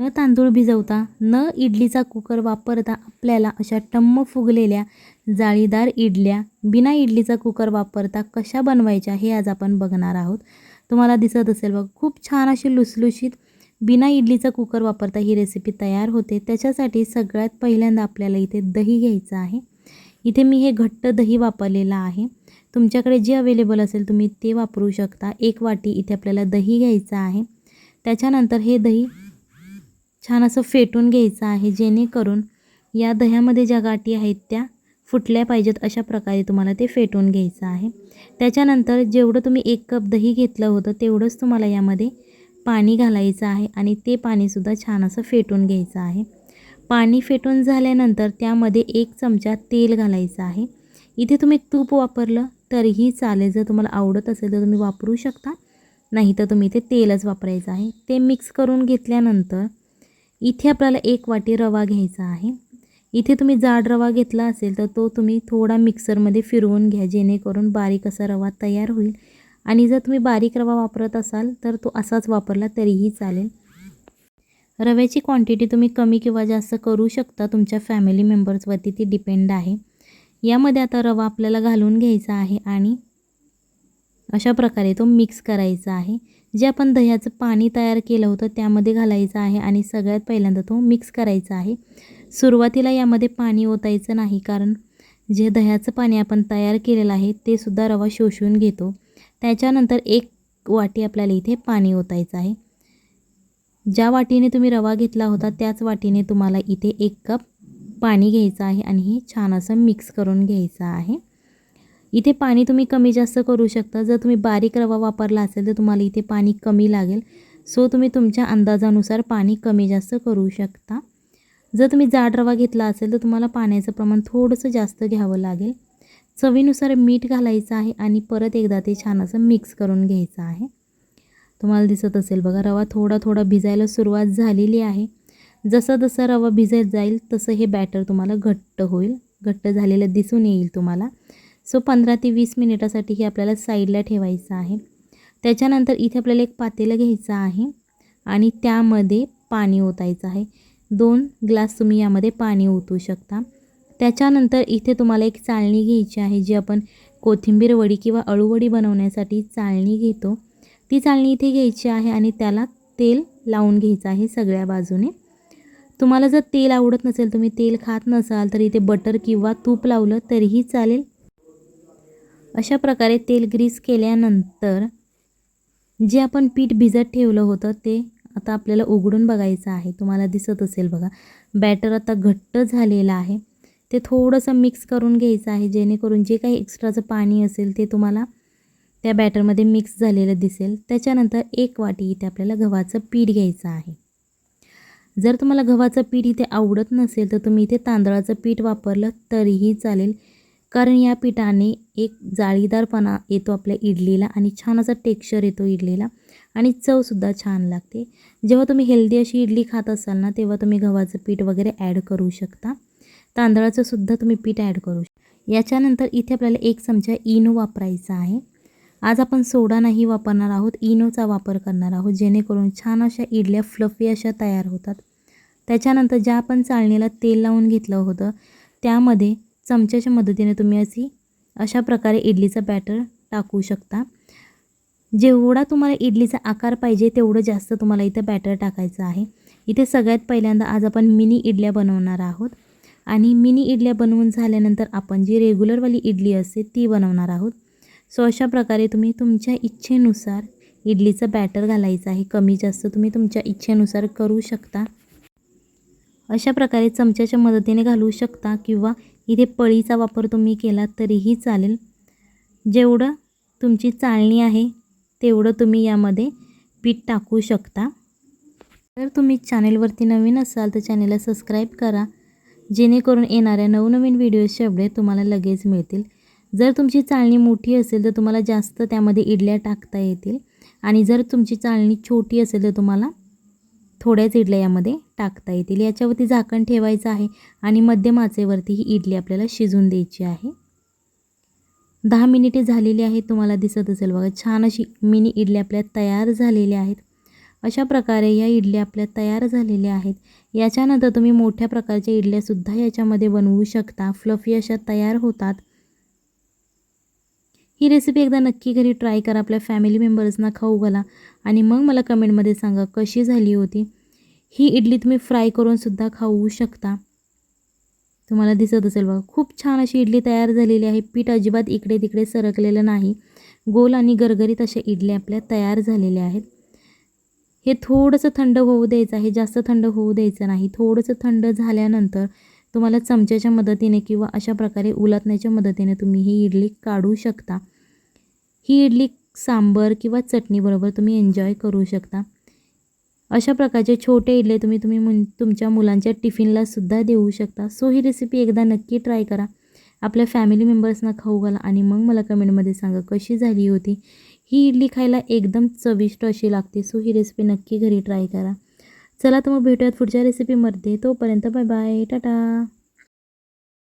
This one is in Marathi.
न तांदूळ भिजवता न इडलीचा कुकर वापरता आपल्याला अशा टम्म फुगलेल्या जाळीदार इडल्या बिना इडलीचा कुकर वापरता कशा बनवायच्या हे आज आपण बघणार आहोत. तुम्हाला दिसत असेल बघ खूप छान अशी लुसलुशीत बिना इडलीचा कुकर वापरता ही रेसिपी तयार होते. त्याच्यासाठी सगळ्यात पहिल्यांदा आपल्याला इथे दही घ्यायचं आहे. इथे मी हे घट्ट दही वापरलेलं आहे. तुमच्याकडे जे अवेलेबल असेल तुम्ही ते वापरू शकता. एक वाटी इथे आपल्याला दही घ्यायचं आहे. त्याच्यानंतर हे दही छान असं फेटून घ्यायचं आहे जेणेकरून या दह्यामध्ये ज्या गाठी आहेत त्या फुटल्या पाहिजेत अशा प्रकारे तुम्हाला ते फेटून घ्यायचं आहे. त्याच्यानंतर जेवढं तुम्ही एक कप दही घेतलं होतं तेवढंच तुम्हाला यामध्ये पाणी घालायचं आहे आणि ते पाणीसुद्धा छान असं फेटून घ्यायचं आहे. पाणी फेटून झाल्यानंतर त्यामध्ये एक चमचा तेल घालायचं आहे. इथे तुम्ही तूप वापरलं तरीही चालेल. जर तुम्हाला आवडत असेल तर तुम्ही वापरू शकता. नाही तर तुम्ही इथे तेलच वापरायचं आहे. ते मिक्स करून घेतल्यानंतर इथे आपल्याला एक वाटी रवा घ्यायचा आहे. इथे तुम्ही जाड रवा घेतला असेल तर तो तुम्ही थोडा मिक्सरमध्ये फिरवून घ्या जेणेकरून बारीक असा रवा तयार होईल. आणि जर तुम्ही बारीक रवा वापरत असाल तर तो असाच वापरला तरीही चालेल. रव्याची क्वांटिटी तुम्ही कमी किंवा जास्त करू शकता तुमच्या फॅमिली मेंबर्सवरती ती डिपेंड आहे. यामध्ये आता रवा आपल्याला घालून घ्यायचा आहे आणि अशा प्रकारे तो मिक्स करायचा आहे. जे आपण दह्याचं पाणी तयार केलं होतं त्यामध्ये घालायचं आहे आणि सगळ्यात पहिल्यांदा तो मिक्स करायचा आहे. सुरुवातीला यामध्ये पाणी ओतायचं नाही कारण जे दह्याचं पाणी आपण तयार केलेलं आहे ते सुद्धा रवा शोषून घेतो. त्याच्यानंतर एक वाटी आपल्याला इथे पाणी ओतायचं आहे. ज्या वाटीने तुम्ही रवा घेतला होता त्याच वाटीने तुम्हाला इथे एक कप पाणी घ्यायचं आहे आणि हे छान असं मिक्स करून घ्यायचं आहे. इथे पाणी तुम्ही कमी जास्त करू शकता. जर तुम्ही बारीक रवा वापरला असेल तर तुम्हाला इथे पाणी कमी लागेल. सो तुम्ही तुमच्या अंदाजानुसार पाणी कमी जास्त करू शकता. जर तुम्ही जाड रवा घेतला असेल तर तुम्हाला पाण्याचं प्रमाण थोडंसं जास्त घ्यावं लागेल. चवीनुसार मीठ घालायचं आहे आणि परत एकदा ते छान असं मिक्स करून घ्यायचं आहे. तुम्हाला दिसत असेल बघा रवा थोडा थोडा भिजायला सुरुवात झालेली आहे. जसं जसं रवा भिजत जाईल तसं हे बॅटर तुम्हाला घट्ट होईल. घट्ट झालेलं दिसून येईल तुम्हाला. सो पंधरा ते वीस मिनिटासाठी हे आपल्याला साईडला ठेवायचं आहे. त्याच्यानंतर इथे आपल्याला एक पातेलं घ्यायचं आहे आणि त्यामध्ये पाणी ओतायचं आहे. दोन ग्लास तुम्ही यामध्ये पाणी ओतू शकता. त्याच्यानंतर इथे तुम्हाला एक चाळणी घ्यायची आहे जी आपण कोथिंबीर वडी किंवा अळूवडी बनवण्यासाठी चाळणी घेतो. ती चाळणी इथे घ्यायची आहे आणि त्याला तेल लावून घ्यायचं आहे सगळ्या बाजूने. तुम्हाला जर तेल आवडत नसेल तुम्ही तेल खात नसाल तर इथे बटर किंवा तूप लावलं तरीही चालेल. अशा प्रकारे तेल ग्रीस केल्यानंतर जे आपण पीठ भिजत ठेवलं होतं ते आता आपल्याला उघडून बघायचं आहे. तुम्हाला दिसत असेल बघा. बॅटर आता घट्ट झालेलं आहे. ते थोडंसं मिक्स करून घ्यायचं आहे जेणेकरून जे काही एक्स्ट्राचं पाणी असेल ते तुम्हाला त्या बॅटरमध्ये मिक्स झालेलं दिसेल. त्याच्यानंतर एक वाटी इथे आपल्याला गव्हाचं पीठ घ्यायचं आहे. जर तुम्हाला गव्हाचं पीठ इथे आवडत नसेल तर तुम्ही इथे तांदळाचं पीठ वापरलं तरीही चालेल. कारण या पिठाने एक जाळीदारपणा येतो आपल्या इडलीला आणि छान असा टेक्स्चर येतो इडलीला आणि चवसुद्धा छान लागते. जेव्हा तुम्ही हेल्दी अशी इडली खात असाल ना तेव्हा तुम्ही गव्हाचं पीठ वगैरे ॲड करू शकता. तांदळाचं सुद्धा तुम्ही पीठ ॲड करू शकता. याच्यानंतर इथे आपल्याला एक चमचा इनो वापरायचा आहे. आज आपण सोडा नाही वापरणार आहोत इनोचा वापर करणार आहोत जेणेकरून छान अशा इडल्या फ्लफी अशा तयार होतात. त्याच्यानंतर ज्या आपण चाळणीला तेल लावून घेतलं होतं त्यामध्ये चमच्याच्या मदतीने तुम्ही अशी अशा प्रकारे इडलीचं बॅटर टाकू शकता. जेवढा तुम्हाला इडलीचा आकार पाहिजे तेवढं जास्त तुम्हाला इथं बॅटर टाकायचं आहे. इथे सगळ्यात पहिल्यांदा आज आपण मिनी इडल्या बनवणार आहोत. आणि मिनी इडल्या बनवून झाल्यानंतर आपण जी रेग्युलरवाली इडली असते ती बनवणार आहोत. सो अशा प्रकारे तुम्ही तुमच्या इच्छेनुसार इडलीचं बॅटर घालायचं आहे. कमी जास्त तुम्ही तुमच्या इच्छेनुसार करू शकता. अशा प्रकारे चमच्याच्या मदतीने घालू शकता किंवा इथे पळीचा वापर तुम्ही केला तरीही चालेल. जेवढं तुमची चाळणी आहे तेवढं तुम्ही यामध्ये पीठ टाकू शकता. जर तुम्ही चॅनेलवरती नवीन असाल तर चॅनेलला सबस्क्राईब करा. जेणेकरून येणाऱ्या नवनवीन व्हिडिओजचे अपडेट तुम्हाला लगेच मिळतील. जर तुमची चाळणी मोठी असेल तर तुम्हाला जास्त त्यामध्ये इडल्या टाकता येतील. आणि जर तुमची चाळणी छोटी असेल तर तुम्हाला थोड्याच इडल्या यामध्ये टाकता येतील. याच्यावरती झाकण ठेवायचं आहे आणि मध्यम आचेवरती ही इडली आपल्याला शिजून द्यायची आहे. दहा मिनिटे झालेली आहेत तुम्हाला दिसत असेल. बघा छान अशी मिनी इडली आपल्या तयार झालेल्या आहेत. अशा प्रकारे या इडल्या आपल्या तयार झालेल्या आहेत. याच्यानंतर तुम्ही मोठ्या प्रकारच्या इडल्यासुद्धा याच्यामध्ये बनवू शकता. फ्लफी अशा तयार होतात. ही रेसिपी एकदा नक्की घरी ट्राय करा आपल्या फॅमिली मेंबर्सना खाऊ घाला. आणि मग मला कमेंटमध्ये सांगा कशी झाली होती? ही इडली तुम्ही फ्राय करूनसुद्धा खाऊ शकता. तुम्हाला दिसत असेल बघा खूप छान अशी इडली तयार झालेली आहे. पीठ अजिबात इकडे तिकडे सरकलेलं नाही. गोल आणि गरगरीत अशा इडल्या आपल्या तयार झालेल्या आहेत. हे थोडंसं थंड होऊ द्यायचं आहे. जास्त थंड होऊ द्यायचं नाही. थोडंसं थंड झाल्यानंतर तुम्हाला चमच्याच्या मदतीने किंवा अशा प्रकारे उलटण्याच्या मदतीने तुम्ही ही इडली काढू शकता. ही इडली सांबर किंवा चटणीबरोबर तुम्ही एन्जॉय करू शकता. अशा प्रकारचे छोटे इडले तुम्ही तुम्ही मु तुमच्या मुलांच्या टिफिनला सुद्धा देऊ शकता. सो ही रेसिपी एकदा नक्की ट्राय करा. आपल्या फॅमिली मेंबर्सना खाऊ घाला आणि मग मला कमेंटमध्ये सांगा कशी झाली होती. ही इडली खायला एकदम चविष्ट अशी लागते. सो ही रेसिपी नक्की घरी ट्राय करा. चला तर मग भेटूयात पुढच्या रेसिपीमध्ये तोपर्यंत बाय बाय टाटा.